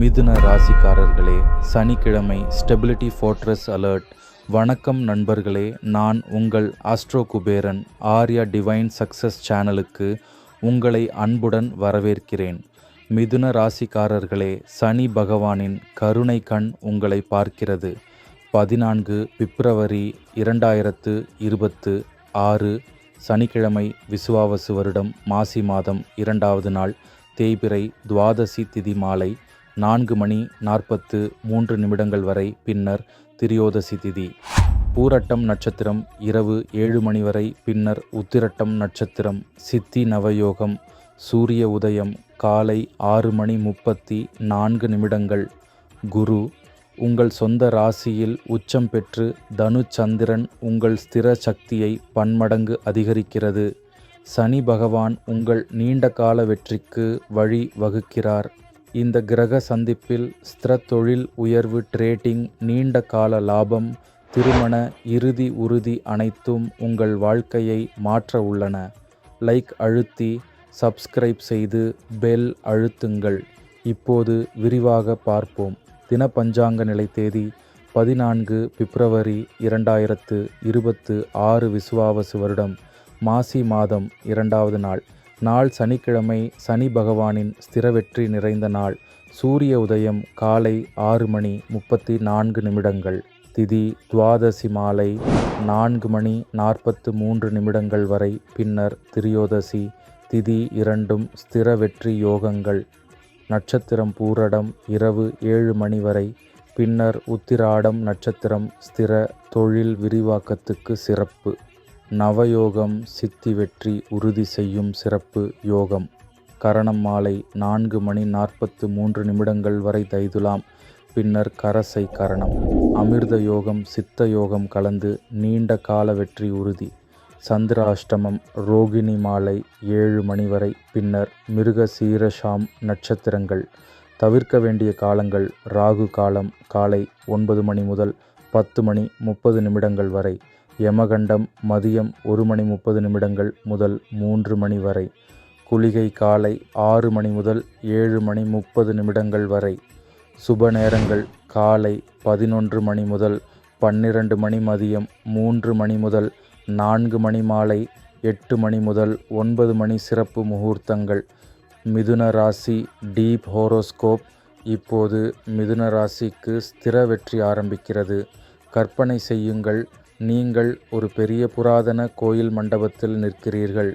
மிதுன ராசிக்காரர்களே சனிக்கிழமை ஸ்டெபிலிட்டி ஃபோர்ட்ரஸ் அலர்ட். வணக்கம் நண்பர்களே நான் உங்கள் astro Kuberan Arya divine success சேனலுக்கு உங்களை அன்புடன் வரவேற்கிறேன். மிதுன ராசிக்காரர்களே சனி பகவானின் கருணை கண் உங்களை பார்க்கிறது. பதினான்கு பிப்ரவரி இரண்டாயிரத்து இருபத்து ஆறு சனிக்கிழமை விசுவாவசு வருடம் மாசி மாதம் இரண்டாவது நாள் தேய்பிறை துவாதசி திதி மாலை நான்கு மணி நாற்பத்து மூன்று நிமிடங்கள் வரை பின்னர் திரியோதசி திதி. பூரட்டம் நட்சத்திரம் இரவு ஏழு மணி வரை பின்னர் உத்திரட்டம் நட்சத்திரம். சித்தி நவயோகம் சூரிய உதயம் காலை ஆறு மணி முப்பத்தி நான்கு நிமிடங்கள். குரு உங்கள் சொந்த ராசியில் உச்சம் பெற்று தனு சந்திரன் உங்கள் ஸ்திர சக்தியை பன்மடங்கு அதிகரிக்கிறது. சனி பகவான் உங்கள் நீண்ட கால வெற்றிக்கு வழி வகுக்கிறார். இந்த கிரக சந்திப்பில் ஸ்திர தொழில் உயர்வு ட்ரேடிங் நீண்ட கால லாபம் திருமண இறுதி உறுதி அனைத்தும் உங்கள் வாழ்க்கையை மாற்ற உள்ளன. லைக் அழுத்தி சப்ஸ்கிரைப் செய்து பெல் அழுத்துங்கள். இப்போது விரிவாக பார்ப்போம். தின பஞ்சாங்க நிலை தேதி பதினான்கு பிப்ரவரி இரண்டாயிரத்து இருபத்து ஆறு விசுவாவசு வருடம் மாசி மாதம் இரண்டாவது நாள். நாள் சனிக்கிழமை சனி பகவானின் ஸ்திர வெற்றி நிறைந்த நாள். சூரிய உதயம் காலை ஆறு மணி முப்பத்தி நான்கு நிமிடங்கள். திதி துவாதசி மாலை நான்கு மணி நாற்பத்து மூன்று நிமிடங்கள் வரை. பின்னர் திரியோதசி. திதி இரண்டும் ஸ்திர வெற்றி யோகங்கள். நட்சத்திரம் பூரடம் இரவு ஏழு மணி வரை. பின்னர் உத்திராடம் நட்சத்திரம் ஸ்திர தொழில் விரிவாக்கத்துக்கு சிறப்பு. நவயோகம் சித்தி வெற்றி உறுதி செய்யும் சிறப்பு யோகம். கரணம் மாலை நான்கு மணி நாற்பத்து மூன்று நிமிடங்கள் வரை தைதுலாம். பின்னர் கரசை கரணம். அமிர்த யோகம் சித்த யோகம் கலந்து நீண்ட கால வெற்றி உறுதி. சந்திராஷ்டமம் ரோகிணி மாலை ஏழு மணி வரை. பின்னர் மிருக சீரஷாம் நட்சத்திரங்கள். தவிர்க்க வேண்டிய காலங்கள் ராகு காலம் காலை ஒன்பது மணி முதல் பத்து மணி முப்பது நிமிடங்கள் வரை. யமகண்டம் மதியம் ஒரு மணி முப்பது நிமிடங்கள் முதல் மூன்று மணி வரை. குளிகை காலை ஆறு மணி முதல் ஏழு மணி முப்பது நிமிடங்கள் வரை. சுப நேரங்கள் காலை பதினொன்று மணி முதல் பன்னிரண்டு மணி மதியம் மூன்று மணி முதல் நான்கு மணி மாலை எட்டு மணி முதல் ஒன்பது மணி சிறப்பு முகூர்த்தங்கள். மிதுன ராசி டீப் ஹோரோஸ்கோப் இப்போது மிதுன ராசிக்கு ஸ்திர வெற்றி ஆரம்பிக்கிறது. கற்பனை செய்யுங்கள். நீங்கள் ஒரு பெரிய புராதன கோயில் மண்டபத்தில் நிற்கிறீர்கள்.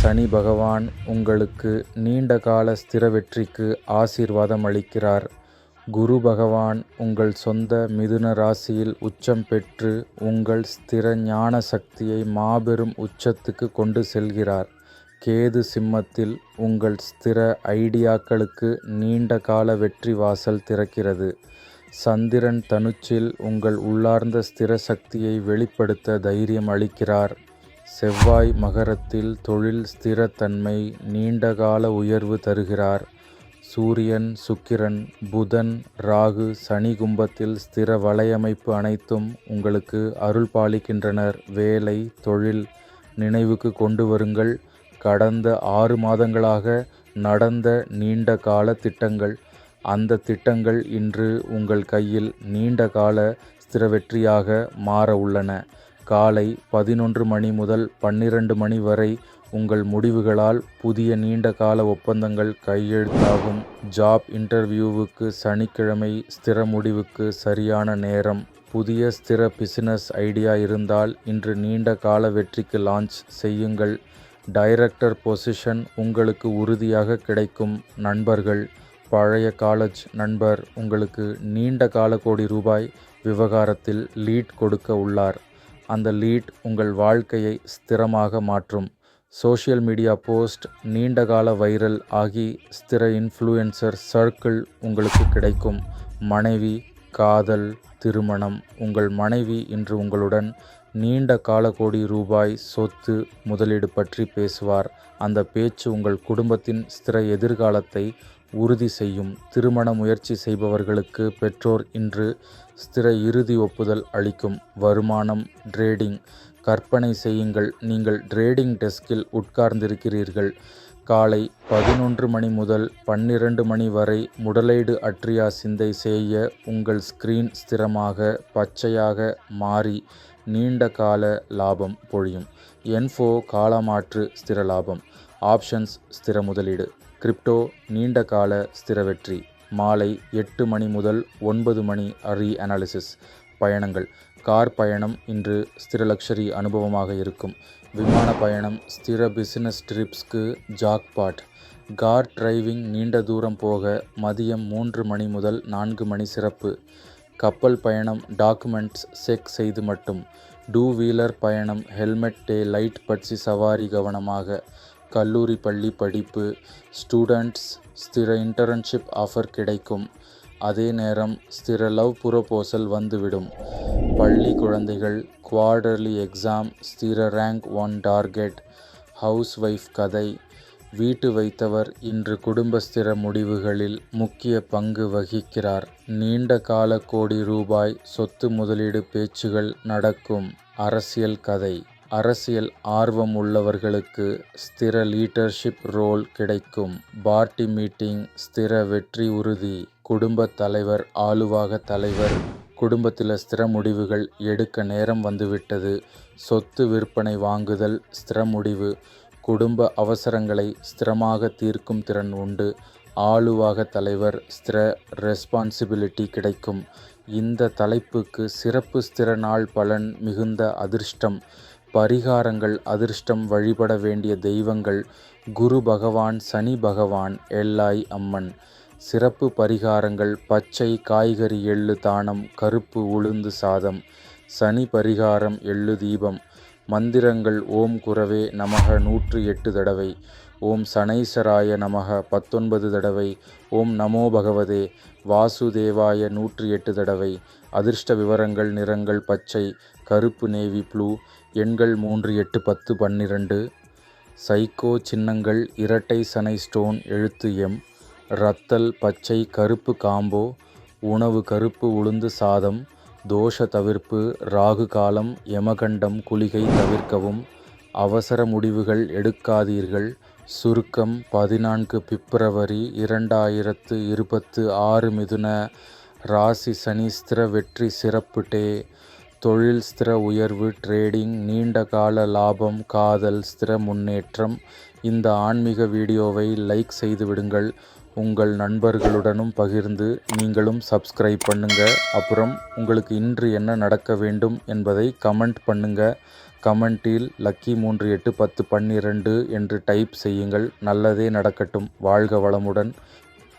சனி பகவான் உங்களுக்கு நீண்ட கால ஸ்திர வெற்றிக்கு ஆசீர்வாதம் அளிக்கிறார். குரு பகவான் உங்கள் சொந்த மிதுன ராசியில் உச்சம் பெற்று உங்கள் ஸ்திர ஞான சக்தியை மாபெரும் உச்சத்துக்கு கொண்டு செல்கிறார். கேது சிம்மத்தில் உங்கள் ஸ்திர ஐடியாக்களுக்கு நீண்ட கால வெற்றி வாசல் திறக்கிறது. சந்திரன் தனுச்சில் உங்கள் உள்ளார்ந்த ஸ்திர சக்தியை வெளிப்படுத்த தைரியம் அளிக்கிறார். செவ்வாய் மகரத்தில் தொழில் ஸ்திரத்தன்மை நீண்டகால உயர்வு தருகிறார். சூரியன் சுக்கிரன் புதன் ராகு சனி கும்பத்தில் ஸ்திர வலையமைப்பு அனைத்தும் உங்களுக்கு அருள் பாலிக்கின்றனர். வேலை தொழில் நினைவுக்கு கொண்டு வருங்கள். கடந்த ஆறு மாதங்களாக நடந்த நீண்ட கால திட்டங்கள் அந்த திட்டங்கள் இன்று உங்கள் கையில் நீண்ட கால ஸ்திர வெற்றியாக மாற உள்ளன. காலை பதினொன்று மணி முதல் பன்னிரண்டு மணி வரை உங்கள் முடிவுகளால் புதிய நீண்ட கால ஒப்பந்தங்கள் கையெழுத்தாகும். ஜாப் இன்டர்வியூவுக்கு சனிக்கிழமை ஸ்திர முடிவுக்கு சரியான நேரம். புதிய ஸ்திர பிசினஸ் ஐடியா இருந்தால் இன்று நீண்ட கால வெற்றிக்கு லான்ச் செய்யுங்கள். டைரக்டர் பொசிஷன் உங்களுக்கு உறுதியாக கிடைக்கும். நண்பர்கள் பழைய காலேஜ் நண்பர் உங்களுக்கு நீண்ட கால கோடி ரூபாய் விவகாரத்தில் லீட் கொடுக்க உள்ளார். அந்த லீட் உங்கள் வாழ்க்கையை ஸ்திரமாக மாற்றும். சோஷியல் மீடியா போஸ்ட் நீண்டகால வைரல் ஆகி ஸ்திர இன்ஃப்ளூயன்சர் சர்க்கிள் உங்களுக்கு கிடைக்கும். மனைவி காதல் திருமணம். உங்கள் மனைவி இன்று உங்களுடன் நீண்ட கால கோடி ரூபாய் சொத்து முதலீடு பற்றி பேசுவார். அந்த பேச்சு உங்கள் குடும்பத்தின் ஸ்திர எதிர்காலத்தை உறுதி செய்யும் திருமண முயற்சி செய்பவர்களுக்கு பெற்றோர் இன்று ஸ்திர இறுதி ஒப்புதல் அளிக்கும் வருமானம் ட்ரேடிங். கற்பனை செய்யுங்கள். நீங்கள் ட்ரேடிங் டெஸ்கில் உட்கார்ந்திருக்கிறீர்கள். காலை பதினொன்று மணி முதல் பன்னிரண்டு மணி வரை முடலைடு அட்ரியா சிந்தை செய்ய உங்கள் ஸ்கிரீன் ஸ்திரமாக பச்சையாக மாறி நீண்ட கால லாபம் பொழியும். என்ஃபோ காலமாற்று ஸ்திர லாபம். ஆப்ஷன்ஸ் ஸ்திர முதலீடு. கிரிப்டோ நீண்ட கால ஸ்திர வெற்றி. மாலை எட்டு மணி முதல் ஒன்பது மணி ரீ அனாலிசிஸ் பயணங்கள். கார் பயணம் இன்று ஸ்திர லக்ஷரி அனுபவமாக இருக்கும். விமான பயணம் ஸ்திர பிசினஸ் ட்ரிப்ஸ்க்கு ஜாக்பாட். கார் டிரைவிங் நீண்ட தூரம் போக மதியம் மூன்று மணி முதல் நான்கு மணி சிறப்பு. கப்பல் பயணம் டாக்குமெண்ட்ஸ் செக் செய்து மட்டும். டூ வீலர் பயணம் ஹெல்மெட் டே லைட் பட்சி சவாரி கவனமாக. கல்லூரி பள்ளி படிப்பு ஸ்டூடெண்ட்ஸ் ஸ்திர இன்டர்ன்ஷிப் ஆஃபர் கிடைக்கும். அதே நேரம் ஸ்திர லவ் புரப்போசல் வந்துவிடும். பள்ளி குழந்தைகள் குவார்டர்லி எக்ஸாம் ஸ்திர rank one target house wife கதை வீட்டு வைத்தவர் இன்று குடும்பஸ்திர முடிவுகளில் முக்கிய பங்கு வகிக்கிறார். நீண்ட கால கோடி ரூபாய் சொத்து முதலீடு பேச்சுகள் நடக்கும். அரசியல் கதை. அரசியல் ஆர்வம் உள்ளவர்களுக்கு ஸ்திர லீடர்ஷிப் ரோல் கிடைக்கும். பார்ட்டி மீட்டிங் ஸ்திர வெற்றி உறுதி. குடும்ப தலைவர் ஆளுவாக தலைவர் குடும்பத்தில் ஸ்திர முடிவுகள் எடுக்க நேரம் வந்துவிட்டது. சொத்து விற்பனை வாங்குதல் ஸ்திர முடிவு. குடும்ப அவசரங்களை ஸ்திரமாக தீர்க்கும் திறன் உண்டு. ஆளுவாக தலைவர் ஸ்திர ரெஸ்பான்சிபிலிட்டி கிடைக்கும். இந்த தலைப்புக்கு சிறப்பு ஸ்திர நாள் பலன் மிகுந்த அதிர்ஷ்டம். பரிகாரங்கள் அதிர்ஷ்டம் வழிபட வேண்டிய தெய்வங்கள் குரு பகவான் சனி பகவான் எல்லாய் அம்மன். சிறப்பு பரிகாரங்கள் பச்சை காய்கறி எள்ளு தானம் கருப்பு உளுந்து சாதம். சனி பரிகாரம் எள்ளு தீபம். மந்திரங்கள் ஓம் குரவே நமக நூற்று எட்டு தடவை. ஓம் சனைசராய நமக பத்தொன்பது தடவை. ஓம் நமோ பகவதே வாசுதேவாய நூற்றி எட்டு தடவை. அதிர்ஷ்ட விவரங்கள் நிறங்கள் பச்சை கருப்பு நேவி ப்ளூ. எண்கள் மூன்று எட்டு பத்து பன்னிரண்டு. சைக்கோ சின்னங்கள் இரட்டை சனை ஸ்டோன் எழுத்து எம். ரத்தல் பச்சை கருப்பு காம்போ. உணவு கருப்பு உளுந்து சாதம். தோஷ தவிர்ப்பு ராகு காலம் யமகண்டம் குளிகை தவிர்க்கவும். அவசர முடிவுகள் எடுக்காதீர்கள். சுருக்கம் பதினான்கு பிப்ரவரி இரண்டாயிரத்து இருபத்து ஆறு மிதுன. ராசி சனிஸ்திர வெற்றி சிறப்பு டே. தொழில் ஸ்திர உயர்வு ட்ரேடிங் நீண்ட கால லாபம் காதல் ஸ்திர முன்னேற்றம். இந்த ஆன்மீக வீடியோவை லைக் செய்து விடுங்கள். உங்கள் நண்பர்களுடனும் பகிர்ந்து நீங்களும் சப்ஸ்கிரைப் பண்ணுங்க. அப்புறம் உங்களுக்கு இன்று என்ன நடக்க வேண்டும் என்பதை கமெண்ட் பண்ணுங்க. கமெண்டில் லக்கி மூன்று எட்டு பத்து பன்னிரண்டு என்று டைப் செய்யுங்கள். நல்லதே நடக்கட்டும். வாழ்க வளமுடன்.